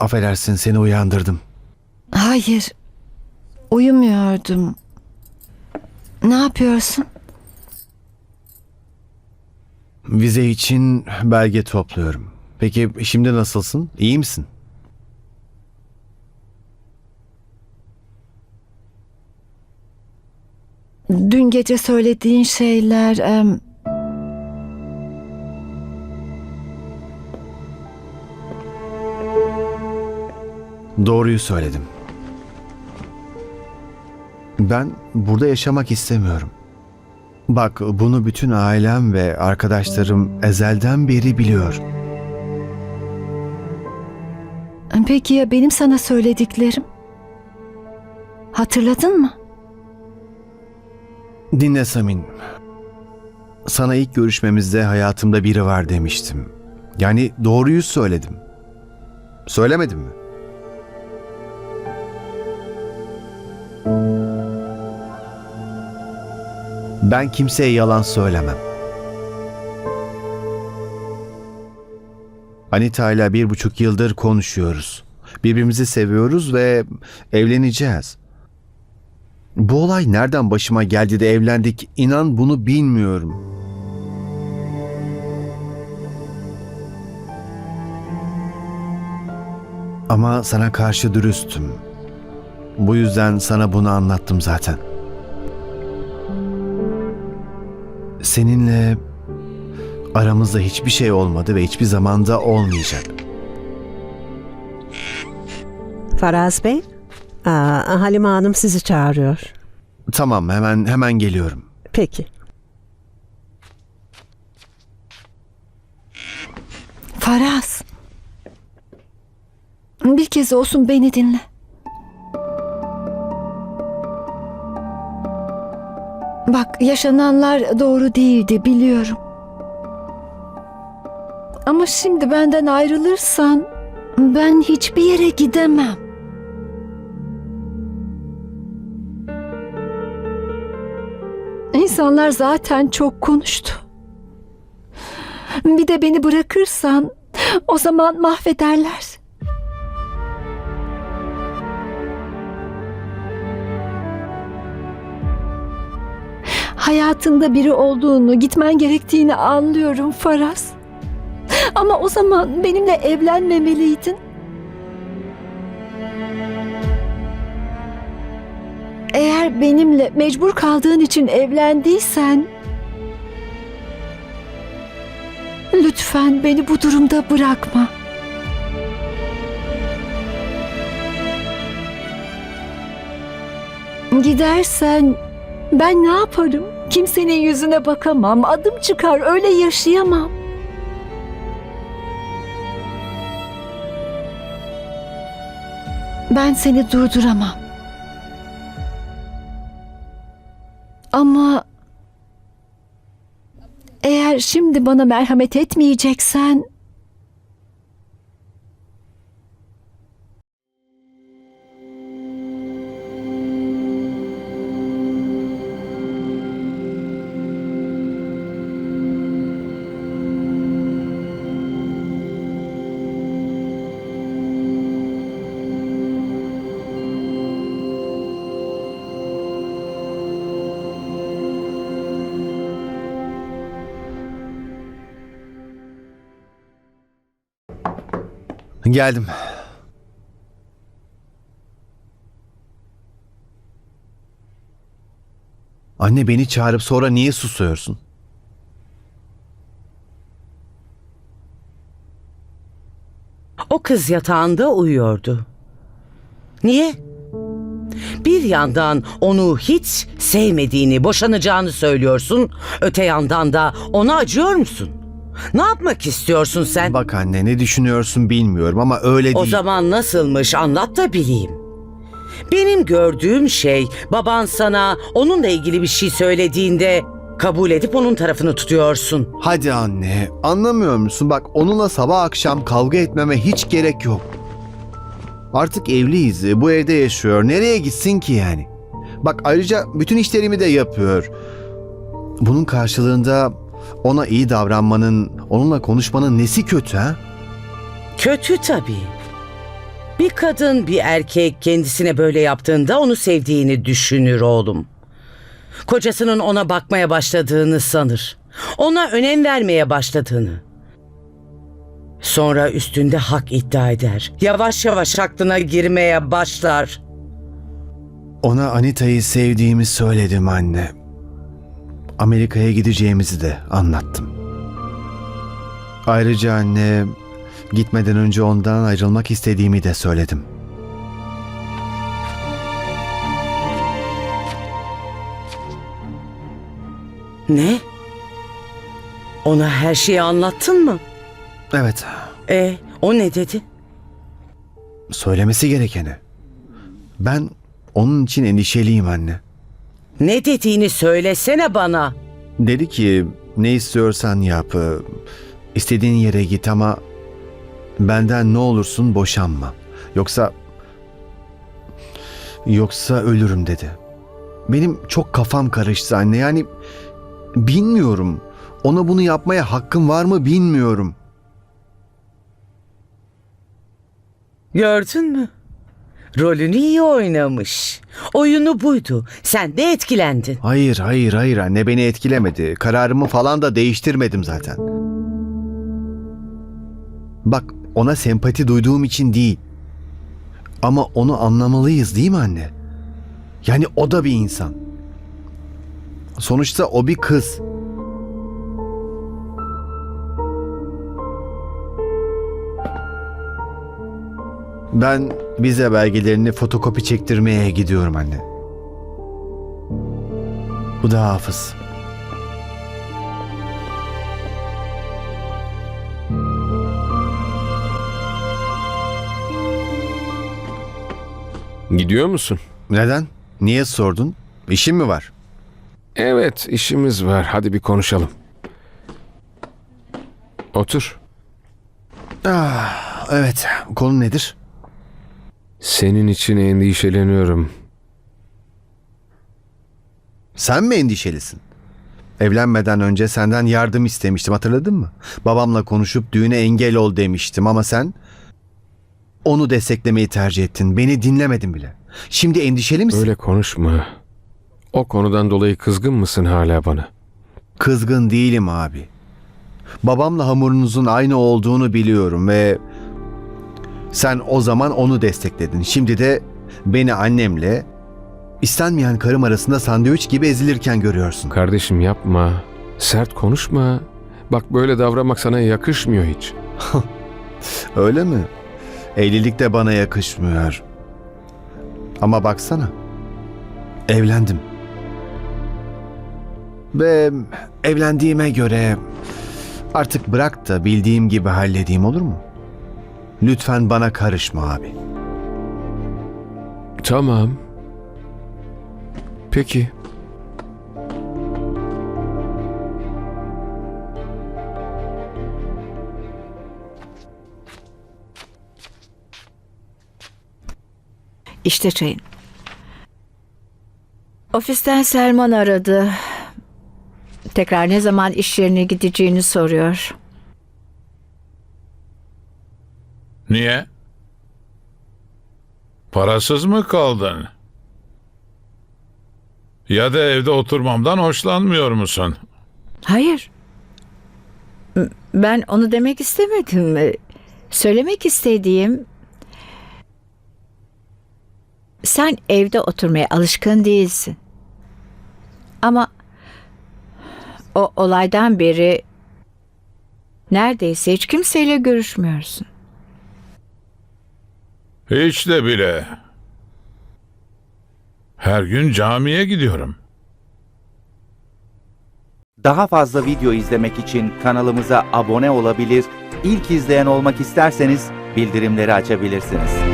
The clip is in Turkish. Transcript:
Affedersin seni uyandırdım. Hayır. Uyumuyordum. Ne yapıyorsun? Vize için belge topluyorum. Peki şimdi nasılsın? İyi misin? Dün gece söylediğin şeyler... em, Doğruyu söyledim. Ben burada yaşamak istemiyorum. Bak bunu bütün ailem ve arkadaşlarım ezelden beri biliyor. Peki ya benim sana söylediklerim? Hatırladın mı? Dinle Samin. Sana ilk görüşmemizde hayatımda biri var demiştim. Yani doğruyu söyledim. Söylemedim mi? Ben kimseye yalan söylemem. Anita ile bir buçuk yıldır konuşuyoruz. Birbirimizi seviyoruz ve evleneceğiz. Bu olay nereden başıma geldi de evlendik inan bunu bilmiyorum. Ama sana karşı dürüstüm. Bu yüzden sana bunu anlattım zaten. Seninle aramızda hiçbir şey olmadı ve hiçbir zamanda olmayacak. Faraz Bey, aa, Halime Hanım sizi çağırıyor. Tamam hemen hemen geliyorum. Peki. Faraz. Bir kez olsun beni dinle. Bak yaşananlar doğru değildi biliyorum. Ama şimdi benden ayrılırsan ben hiçbir yere gidemem. İnsanlar zaten çok konuştu. Bir de beni bırakırsan o zaman mahvederler. Hayatında biri olduğunu, gitmen gerektiğini anlıyorum Faraz. Ama o zaman benimle evlenmemeliydin. Eğer benimle mecbur kaldığın için evlendiysen Lütfen beni bu durumda bırakma. Gidersen ben ne yaparım? Kimsenin yüzüne bakamam, adım çıkar, öyle yaşayamam. Ben seni durduramam. Ama eğer şimdi bana merhamet etmeyeceksen Geldim. Anne beni çağırıp sonra niye susuyorsun? O kız yatağında uyuyordu. Niye? Bir yandan onu hiç sevmediğini, boşanacağını söylüyorsun. Öte yandan da ona acıyor musun? Ne yapmak istiyorsun sen? Bak anne ne düşünüyorsun bilmiyorum ama öyle o değil. zaman nasılmış anlat da bileyim. Benim gördüğüm şey baban sana onunla ilgili bir şey söylediğinde kabul edip onun tarafını tutuyorsun. Hadi anne anlamıyor musun? Bak onunla sabah akşam kavga etmeme hiç gerek yok. Artık evliyiz. Bu evde yaşıyor. Nereye gitsin ki yani? Bak ayrıca bütün işlerimi de yapıyor. Bunun karşılığında ona iyi davranmanın, onunla konuşmanın nesi kötü ha? Kötü tabii. Bir kadın bir erkek kendisine böyle yaptığında onu sevdiğini düşünür oğlum. Kocasının ona bakmaya başladığını sanır. Ona önem vermeye başladığını. Sonra üstünde hak iddia eder. Yavaş yavaş aklına girmeye başlar. Ona Anita'yı sevdiğimi söyledim anne. Amerika'ya gideceğimizi de anlattım. Ayrıca anne gitmeden önce ondan ayrılmak istediğimi de söyledim. Ne? Ona her şeyi anlattın mı? Evet, E, o ne dedi? söylemesi gerekeni. Ben onun için endişeliyim anne. Ne dediğini söylesene bana. Dedi ki ne istiyorsan yap. e, istediğin yere git ama benden ne olursun boşanma. Yoksa yoksa ölürüm dedi. Benim çok kafam karıştı anne. Yani bilmiyorum. Ona bunu yapmaya hakkım var mı bilmiyorum. Gördün mü? Rolünü iyi oynamış. Oyunu buydu. Sen de etkilendin. Hayır, hayır, hayır anne beni etkilemedi. Kararımı falan da değiştirmedim zaten. Bak, ona sempati duyduğum için değil. Ama onu anlamalıyız değil mi anne? Yani o da bir insan. Sonuçta o bir kız. Ben vize belgelerini fotokopi çektirmeye gidiyorum anne. Bu da hafız. Gidiyor musun? Neden? Niye sordun? İşin mi var? Evet, işimiz var. Hadi bir konuşalım. Otur. Ah, evet. Konu nedir? Senin için endişeleniyorum. Sen mi endişelisin? Evlenmeden önce senden yardım istemiştim hatırladın mı? Babamla konuşup düğüne engel ol demiştim ama sen onu desteklemeyi tercih ettin. Beni dinlemedin bile. Şimdi endişeli misin? Öyle konuşma. O konudan dolayı kızgın mısın hala bana? Kızgın değilim abi. Babamla hamurunuzun aynı olduğunu biliyorum ve sen o zaman onu destekledin. Şimdi de beni annemle istenmeyen karım arasında sandviç gibi ezilirken görüyorsun. Kardeşim yapma. Sert konuşma. Bak böyle davranmak sana yakışmıyor hiç. Öyle mi? Evlilik de bana yakışmıyor. Ama baksana. Evlendim. Ve evlendiğime göre artık bırak da bildiğim gibi halledeyim olur mu? Lütfen bana karışma abi. Tamam. Peki. İşte çayın. Ofisten Selman aradı. Tekrar ne zaman iş yerine gideceğini soruyor. Niye? Parasız mı kaldın? Ya da evde oturmamdan hoşlanmıyor musun? Hayır. Ben onu demek istemedim. Ee, Söylemek istediğim sen evde oturmaya alışkın değilsin. Ama o olaydan beri neredeyse hiç kimseyle görüşmüyorsun. Hiç de bile. Her gün camiye gidiyorum. Daha fazla video izlemek için kanalımıza abone olabilir, ilk izleyen olmak isterseniz bildirimleri açabilirsiniz.